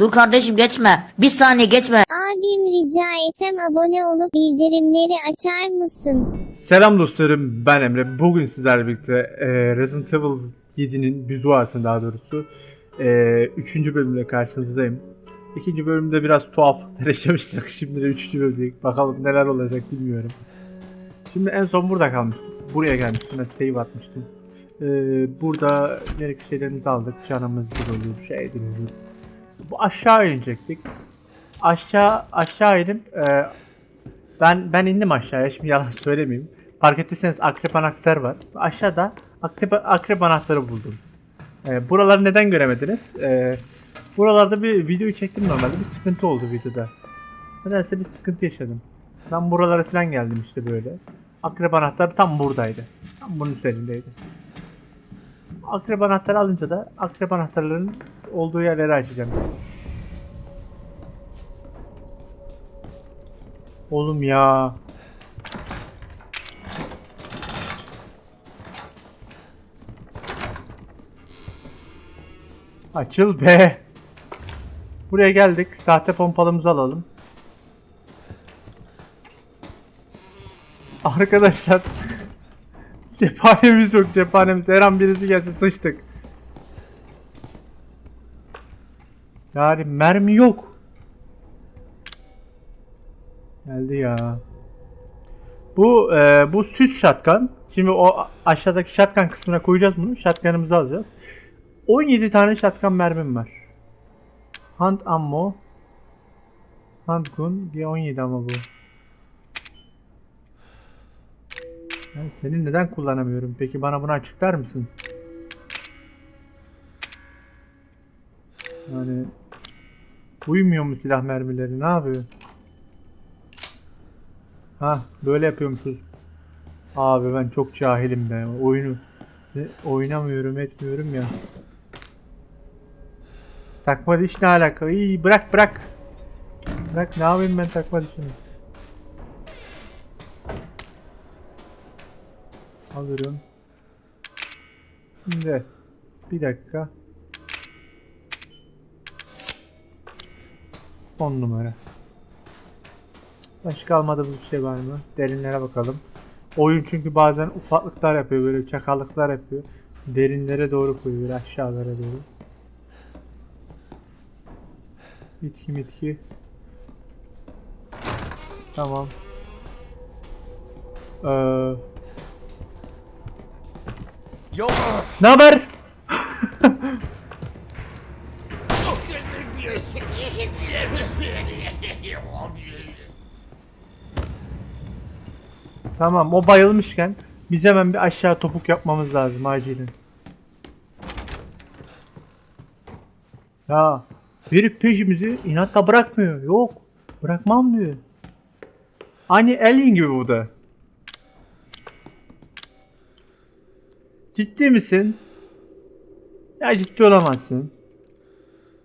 Dur kardeşim geçme. Bir saniye geçme. Abim rica etsem abone olup bildirimleri açar mısın? Selam dostlarım ben Emre. Bugün sizlerle birlikte e, Resident Evil 7'nin Bizuat'ın daha doğrusu 3. bölümle karşınızdayım. İkinci bölümde biraz tuhaflıklar yaşamıştık. Şimdi de 3. bölümdeyiz. Bakalım neler olacak bilmiyorum. Şimdi en son burada kalmıştık. Buraya gelmiştim. Ben save atmıştım. E, burada gerekli şeylerimizi aldık. Canımız bir olur, şey olur. Bu aşağı inecektik. Aşağı aşağı inip e, ben ben indim aşağıya şimdi yalan söylemeyeyim. Fark ettiyseniz akrep anahtar var. Aşağıda akrep, akrep anahtarı buldum. Ee, buraları neden göremediniz? Ee, buralarda bir video çektim normalde bir sıkıntı oldu videoda. Nedense bir sıkıntı yaşadım. Ben buralara falan geldim işte böyle. Akrep anahtar tam buradaydı. Tam bunun üzerindeydi. Akrep anahtarı alınca da akrep anahtarların olduğu yerleri açacağım. Oğlum ya. Açıl be. Buraya geldik. Sahte pompalımızı alalım. Arkadaşlar. Cephanemiz yok cephanemiz. Her an birisi gelse sıçtık. Yani mermi yok. Geldi ya. Bu e, bu süs şatkan. Şimdi o aşağıdaki şatkan kısmına koyacağız bunu. Şatkanımızı alacağız. 17 tane şatkan mermim var. Hunt ammo. Hunt gun. G17 ama bu. Ben seni neden kullanamıyorum? Peki bana bunu açıklar mısın? Yani uymuyor mu silah mermileri? Ne yapıyor? Ha böyle yapıyormuşuz. Abi ben çok cahilim be. Oyunu ne- oynamıyorum etmiyorum ya. Takma diş ne alaka? İyi bırak bırak. Bırak ne yapayım ben takma dişini. Alıyorum. Şimdi bir dakika. 10 numara. Başka almadığımız bir şey var mı? Derinlere bakalım. Oyun çünkü bazen ufaklıklar yapıyor böyle çakallıklar yapıyor. Derinlere doğru koyuyor aşağılara doğru. Bitki mitki. Tamam. Ee, ne haber? Tamam o bayılmışken biz hemen bir aşağı topuk yapmamız lazım acilen. Ya bir peşimizi inatla bırakmıyor. Yok bırakmam diyor. Aynı Alien gibi bu da. Ciddi misin? Ya ciddi olamazsın.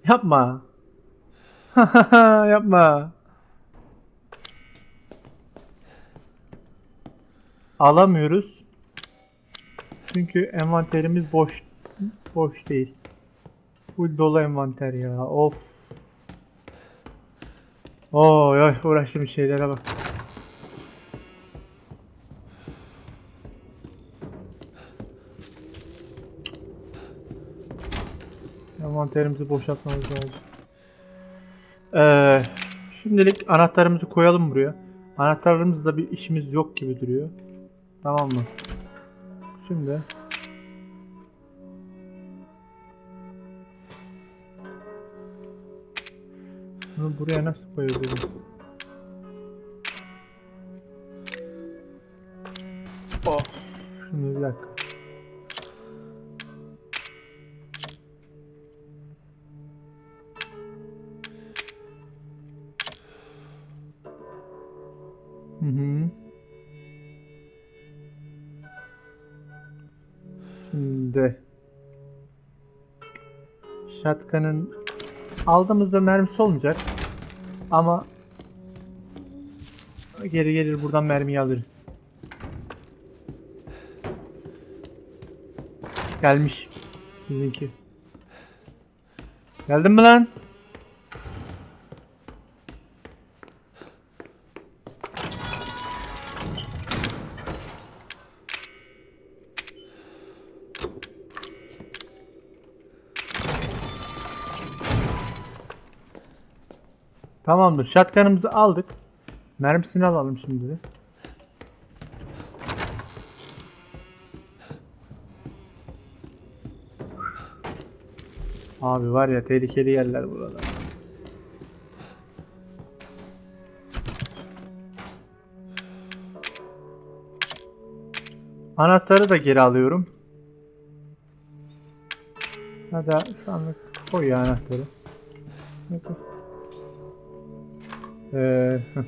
Yapma. Yapma. Alamıyoruz. Çünkü envanterimiz boş boş değil. Full dolu envanter ya. Of. Oy oy uğraştığım şeylere bak. Envanterimizi boşaltmamız lazım. Ee, şimdilik anahtarımızı koyalım buraya. Anahtarlarımızla bir işimiz yok gibi duruyor. Tamam mı? Şimdi bunu buraya nasıl koyabilirim? Of. Şimdi bir dakika. Hı Şimdi Shotgun'ın aldığımızda mermisi olmayacak ama geri gelir buradan mermiyi alırız. Gelmiş bizimki. Geldin mi lan? Tamamdır. Shotgun'ımızı aldık. Mermisini alalım şimdi. de. Abi var ya tehlikeli yerler burada. Anahtarı da geri alıyorum. Hadi şu anlık koy ya anahtarı. Bakın. Ee, heh.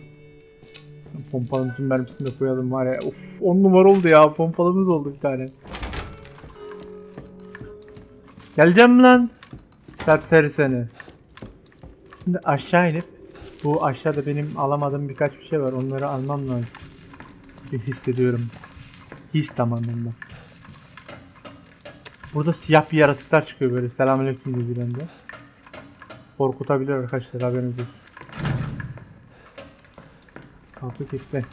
pompalımızın mermisini de koyalım var ya. Of 10 numara oldu ya. Pompalımız oldu bir tane. Geleceğim lan? Serseri seni. Şimdi aşağı inip bu aşağıda benim alamadığım birkaç bir şey var. Onları almam lazım. Bir hissediyorum. His tamamen Burada siyah bir yaratıklar çıkıyor böyle. Selamünaleyküm dediğinde. Korkutabilir arkadaşlar haberiniz olsun. Kalktı gitti.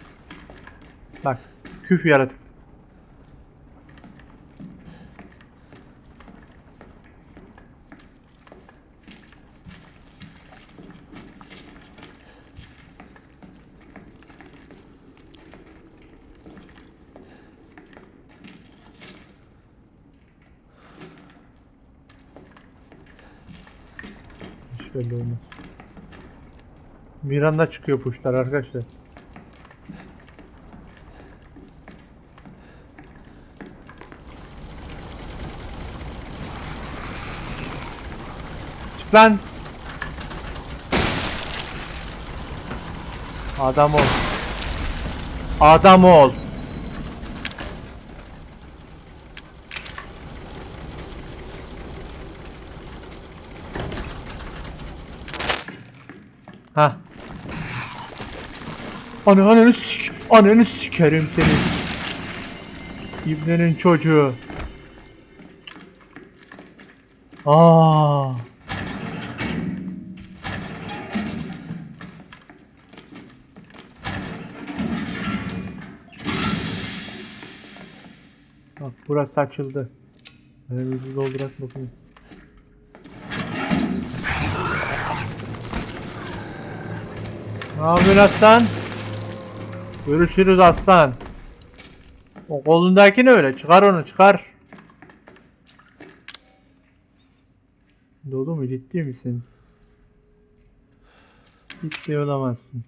Bak. Küf yaratık. Belli olmaz. Bir anda çıkıyor puşlar arkadaşlar. Lan. Adam ol. Adam ol. Ha. Anı ananı sik. Ananı sikerim seni. İbnenin çocuğu. Aa. Burası açıldı. Önümüzü doldurak bakayım. Ne yapıyorsun aslan? Görüşürüz aslan. O kolundaki ne öyle? Çıkar onu çıkar. Dolu mu? Ciddi misin? Ciddi olamazsın.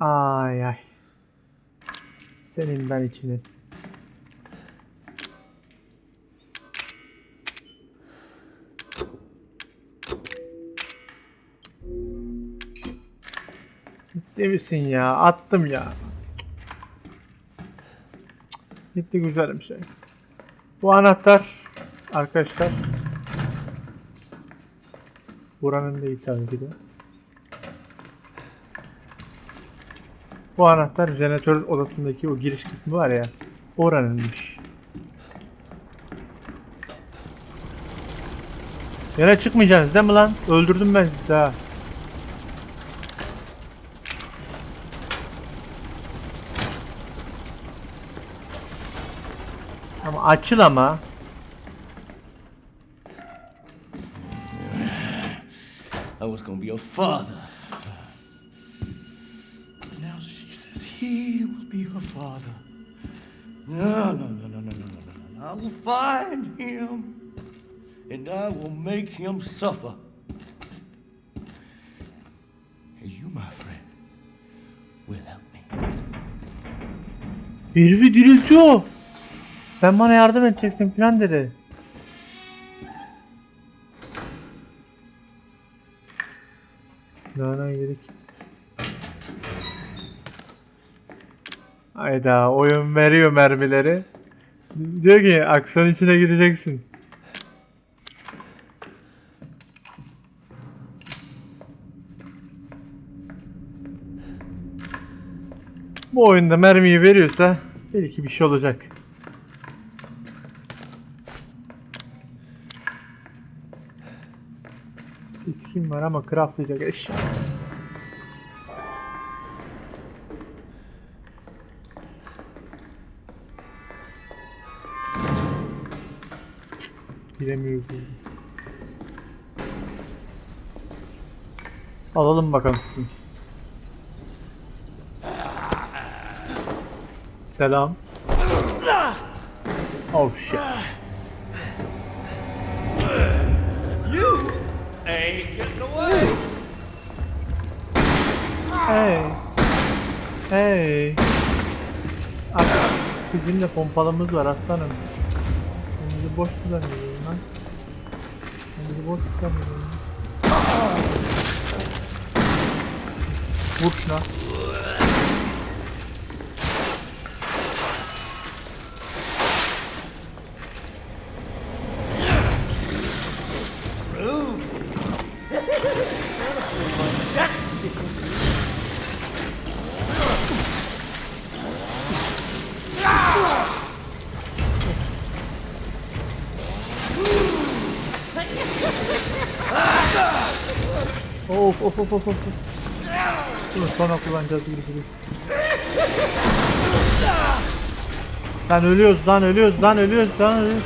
Ay ay. Senin ben için etsin. Ciddi misin ya? Attım ya. Gitti güzelim şey. Bu anahtar arkadaşlar buranın değil tabii ki. Bu anahtar jeneratör odasındaki o giriş kısmı var ya oranınmış. Yine çıkmayacaksınız değil mi lan? Öldürdüm ben sizi ha. Ama açıl ama. I was gonna be your father. Father. No, no, no, no, no, no, no, no. I will find him and I will make him suffer. And you, my friend, will help me. Herifi diriltiyor. Sen bana yardım edeceksin filan dedi. Lanet gerek. Hayda oyun veriyor mermileri. Diyor ki aksan içine gireceksin. Bu oyunda mermiyi veriyorsa belki bir şey olacak. Bitkin var ama craftlayacak eşya. Giremiyoruz. Alalım bakalım. Selam. Oh shit. You ain't getting away. Hey. Hey. Bizim de pompalımız var aslanım. Bizi boş kullanıyorsun lan. Sen bizi boş kullanıyorsun. Vur şuna. Of of of. Dur sonra kullanacağız gibi gibi. Lan ölüyoruz lan ölüyoruz lan ölüyoruz lan ölüyoruz.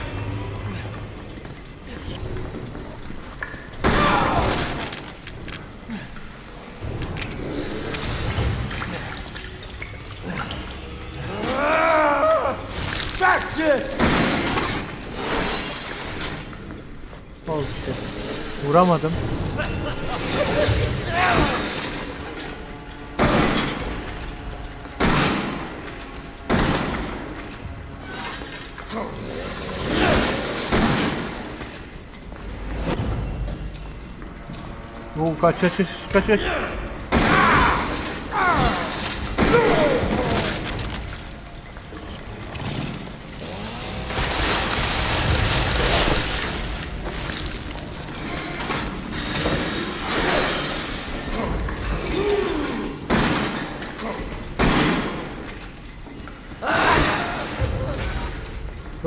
Oldu işte. Vuramadım. Ну, качать, качать.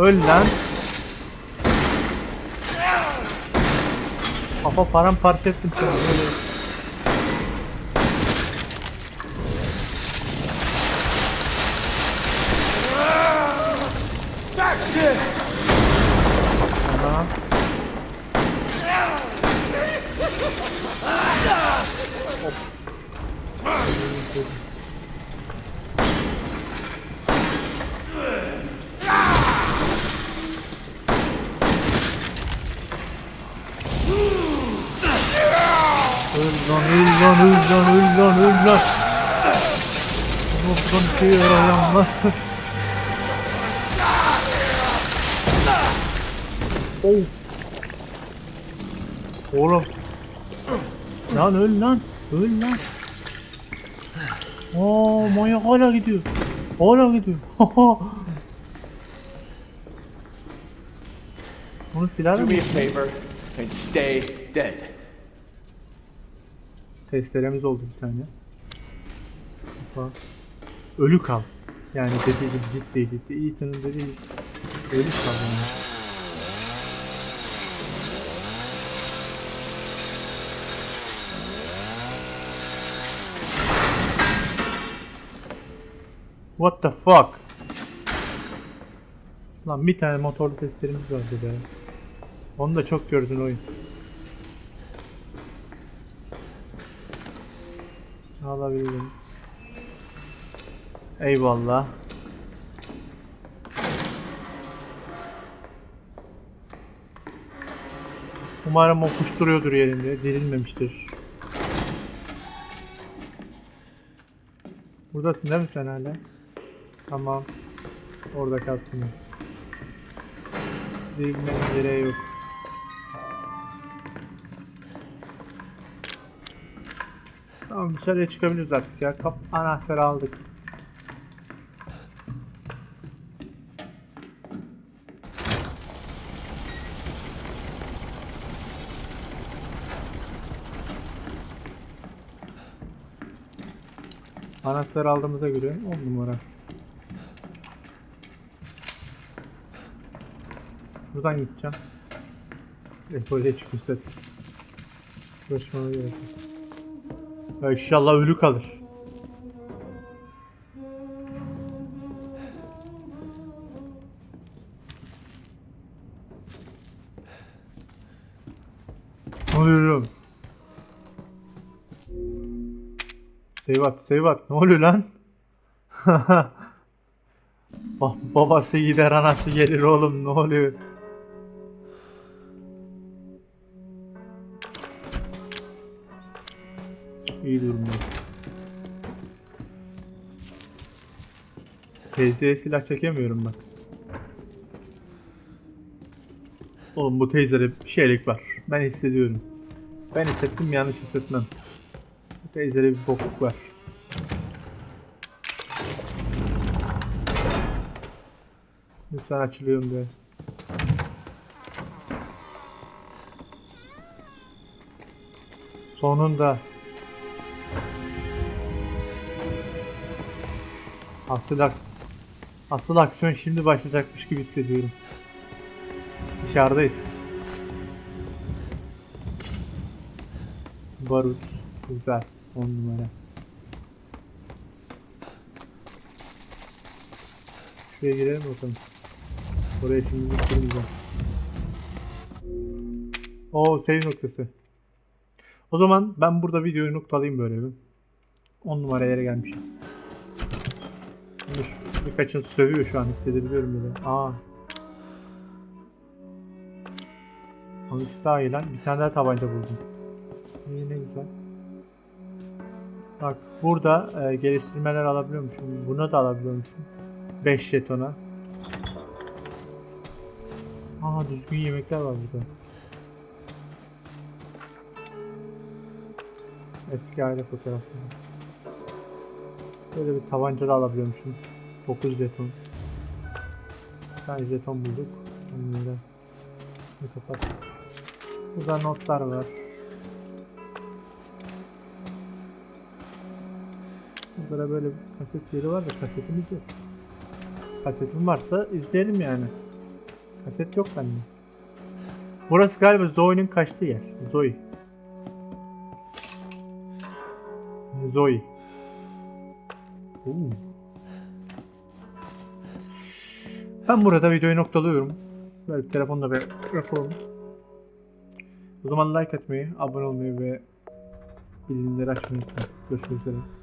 Öl lan. Kafa paramparça ettim seni. Böyle. That's it. Aha. Öl lan öl lan öl lan öl lan. Oh. Oğlum. Lan öl lan. Öl lan. Oo manyak hala gidiyor. Hala gidiyor. Bunu silah Do mı? me a favor and stay dead. Testeremiz oldu bir tane. Kafa. Ölü kal. Yani dediği gibi ciddi ciddi. Ethan'ın dediği ölü kal yani. What the fuck? Lan bir tane motorlu testerimiz vardı be. Onu da çok gördün oyun. Alabilirim. Eyvallah. Umarım o kuş duruyordur yerinde. Dirilmemiştir. Buradasın değil mi sen hala? Tamam. Orada kalsın. Dirilmenin gereği yok. Tamam dışarıya çıkabiliriz artık ya. Kap anahtarı aldık. Anahtarı aldığımıza göre 10 numara. Buradan gideceğim. Evet oraya çıkmışsa. Uğraşmana gerek. İnşallah ölü kalır. Oğlum? Save at, save at. Ne oluyor lan? Ba- babası gider, anası gelir oğlum. Ne oluyor? İyi durumda. Teyzeye silah çekemiyorum ben. Oğlum bu teyzede bir şeylik var. Ben hissediyorum. Ben hissettim yanlış hissetmem. Bu teyzede bir bokluk var. Lütfen açılıyorum diye. Sonunda. Asıl, ak- asıl aksiyon şimdi başlayacakmış gibi hissediyorum. Dışarıdayız. Barut. Güzel. 10 numara. Şuraya girelim bakalım. Oraya şimdi girmeyeceğim. Oo save noktası. O zaman ben burada videoyu noktalayayım böyle bir. 10 numara yere gelmişiz. Şu- birkaçını sövüyor şu an hissedebiliyorum böyle. Aa. Hangisi daha iyi lan? Bir tane daha tabanca buldum. İyi ne güzel. Bak burada e, geliştirmeler alabiliyormuşum. Buna da alabiliyormuşum. 5 jetona. Aa düzgün yemekler var burada. Eski aile fotoğrafları. Böyle bir tabanca da alabiliyormuşum. 9 jeton. Bir tane jeton bulduk. Onları bir kapat. Burada notlar var. Burada da böyle bir kaset yeri var da kasetimiz yok. Kasetim varsa izleyelim yani. Kaset yok bende. Burası galiba Zoe'nin kaçtığı yer. Zoe. Zoe. Ben burada videoyu noktalıyorum. Böyle bir telefonla bir yapalım. O zaman like atmayı, abone olmayı ve bildirimleri açmayı unutmayın. Görüşmek üzere.